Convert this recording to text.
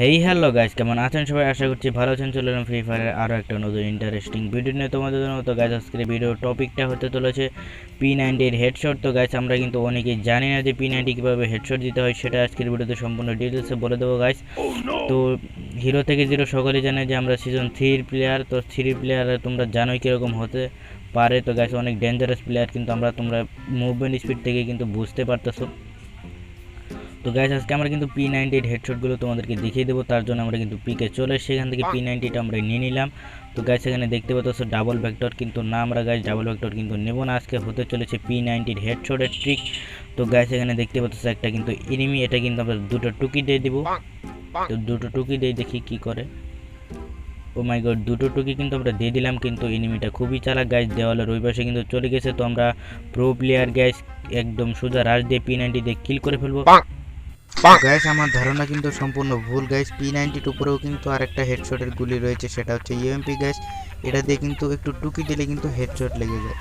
Hey hello guys কেমন আছেন সবাই? আশা করছি ভালো আছেন। চলে এলাম ফ্রি ফায়ারের আরও একটা নতুন ইন্টারেস্টিং ভিডিও নিয়ে। তোমাদের জন্য তো গাইজ আজকের ভিডিও টপিকটা হতে চলেছে পি নাইনটির হেডশট তো গাইজ আমরা কিন্তু অনেকেই জানি না যে পি নাইনটি কীভাবে হেডশট দিতে হয়, সেটা আজকের ভিডিওতে সম্পূর্ণ ডিটেলসে বলে দেবো গাইজ তো হিরো থেকে জিরো সকলেই জানে যে আমরা সিজন থ্রির প্লেয়ার তো থ্রি প্লেয়ার তোমরা জানোই কীরকম হতে পারে। তো গাইজ অনেক ডেঞ্জারাস প্লেয়ার কিন্তু আমরা তোমরা মুভমেন্ট স্পিড থেকে কিন্তু বুঝতে পারতেছো। তো গাইজ আজকে আমরা কিন্তু পি নাইনটি এইট হেডশটগুলো তোমাদেরকে দেখিয়ে দেবো। তার জন্য আমরা কিন্তু পিকে চলে সেখান থেকে পি নাইনটিটা আমরা নিয়ে নিলাম। তো গাইজ এখানে দেখতে পাচ্ছ ডাবল ভেক্টর কিন্তু না আমরা গাইজ ডাবল ভেক্টর কিন্তু নেব না। আজকে হতে চলেছে পি নাইনটির হেডশটের ট্রিক তো গাইজ এখানে দেখতে পাচ্ছ একটা কিন্তু এনিমি এটা কিন্তু আমরা দুটো টুকি দিয়ে দিব। তো দুটো টুকি দিয়ে দেখি কি করে। ও মাই গড দুটো টুকি কিন্তু আমরা দিয়ে দিলাম, কিন্তু এনিমিটা খুবই চালাক। গাইজ দেওয়ালের ওই পাশে কিন্তু চলে গেছে। তো আমরা প্রো প্লেয়ার গাইজ একদম সোজা রাশ দিয়ে পি নাইনটি দিয়ে কিল করে ফেলব। গ্যাস আমার ধারণা কিন্তু সম্পূর্ণ ভুল গ্যাস পি নাইনটির উপরেও কিন্তু আরেকটা হেডশটের গুলি রয়েছে, সেটা হচ্ছে ইউএমপি গ্যাস এটা দিয়ে কিন্তু একটু টুকি দিলে কিন্তু হেডশট লেগে যায়।